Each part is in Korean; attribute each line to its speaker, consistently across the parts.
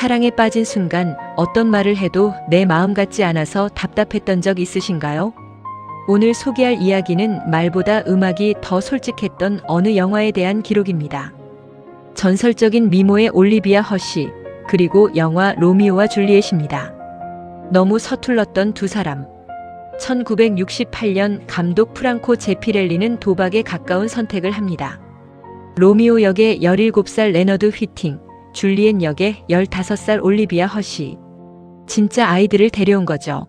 Speaker 1: 사랑에 빠진 순간 어떤 말을 해도 내 마음 같지 않아서 답답했던 적 있으신가요? 오늘 소개할 이야기는 말보다 음악이 더 솔직했던 어느 영화에 대한 기록입니다. 전설적인 미모의 올리비아 허시, 그리고 영화 로미오와 줄리엣입니다. 너무 서툴렀던 두 사람. 1968년 감독 프랑코 제피렐리는 도박에 가까운 선택을 합니다. 로미오 역의 17살 레너드 휘팅, 줄리엣 역의 15살 올리비아 허시. 진짜 아이들을 데려온 거죠.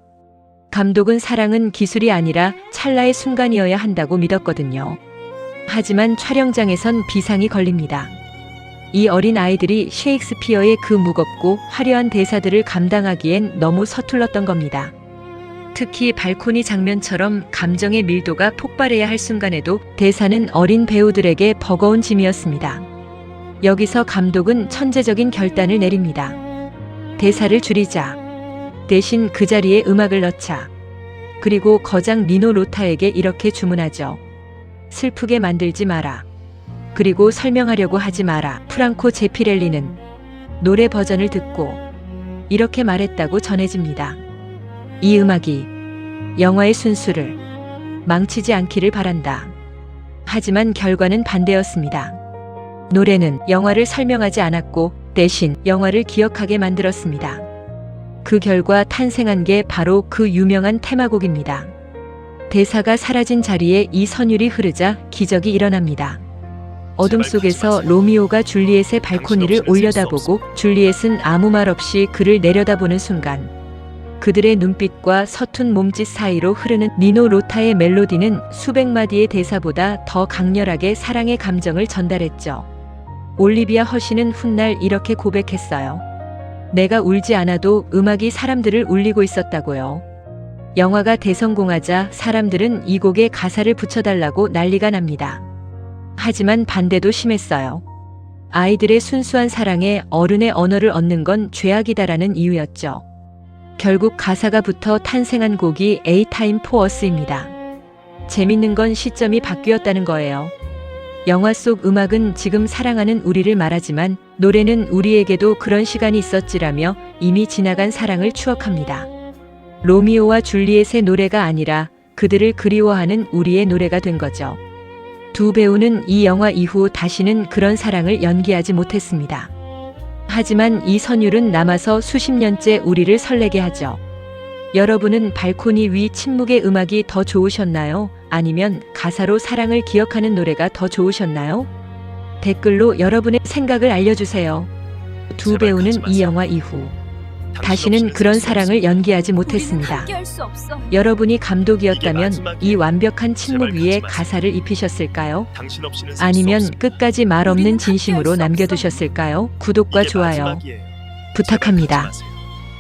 Speaker 1: 감독은 사랑은 기술이 아니라 찰나의 순간이어야 한다고 믿었거든요. 하지만 촬영장에선 비상이 걸립니다. 이 어린 아이들이 셰익스피어의 그 무겁고 화려한 대사들을 감당하기엔 너무 서툴렀던 겁니다. 특히 발코니 장면처럼 감정의 밀도가 폭발해야 할 순간에도 대사는 어린 배우들에게 버거운 짐이었습니다. 여기서 감독은 천재적인 결단을 내립니다. 대사를 줄이자. 대신 그 자리에 음악을 넣자. 그리고 거장 니노 로타에게 이렇게 주문하죠. 슬프게 만들지 마라. 그리고 설명하려고 하지 마라. 프랑코 제피렐리는 노래 버전을 듣고 이렇게 말했다고 전해집니다. 이 음악이 영화의 순수를 망치지 않기를 바란다. 하지만 결과는 반대였습니다. 노래는 영화를 설명하지 않았고 대신 영화를 기억하게 만들었습니다. 그 결과 탄생한 게 바로 그 유명한 테마곡입니다. 대사가 사라진 자리에 이 선율이 흐르자 기적이 일어납니다. 어둠 속에서 로미오가 줄리엣의 발코니를 올려다보고 줄리엣은 아무 말 없이 그를 내려다보는 순간 그들의 눈빛과 서툰 몸짓 사이로 흐르는 니노 로타의 멜로디는 수백 마디의 대사보다 더 강렬하게 사랑의 감정을 전달했죠. 올리비아 허시는 훗날 이렇게 고백했어요. 내가 울지 않아도 음악이 사람들을 울리고 있었다고요. 영화가 대성공하자 사람들은 이 곡에 가사를 붙여달라고 난리가 납니다. 하지만 반대도 심했어요. 아이들의 순수한 사랑에 어른의 언어를 얻는 건 죄악이다라는 이유였죠. 결국 가사가 붙어 탄생한 곡이 A Time for Us입니다. 재밌는 건 시점이 바뀌었다는 거예요. 영화 속 음악은 지금 사랑하는 우리를 말하지만 노래는 우리에게도 그런 시간이 있었지라며 이미 지나간 사랑을 추억합니다. 로미오와 줄리엣의 노래가 아니라 그들을 그리워하는 우리의 노래가 된 거죠. 두 배우는 이 영화 이후 다시는 그런 사랑을 연기하지 못했습니다. 하지만 이 선율은 남아서 수십 년째 우리를 설레게 하죠. 여러분은 발코니 위 침묵의 음악이 더 좋으셨나요? 아니면 가사로 사랑을 기억하는 노래가 더 좋으셨나요? 댓글로 여러분의 생각을 알려주세요. 두 배우는 이 영화 이후 다시는 그런 사랑을 연기하지 못했습니다. 여러분이 감독이었다면 이 완벽한 침묵 위에 가사를 입히셨을까요? 아니면 끝까지 말 없는 진심으로 남겨두셨을까요? 구독과 좋아요 부탁합니다.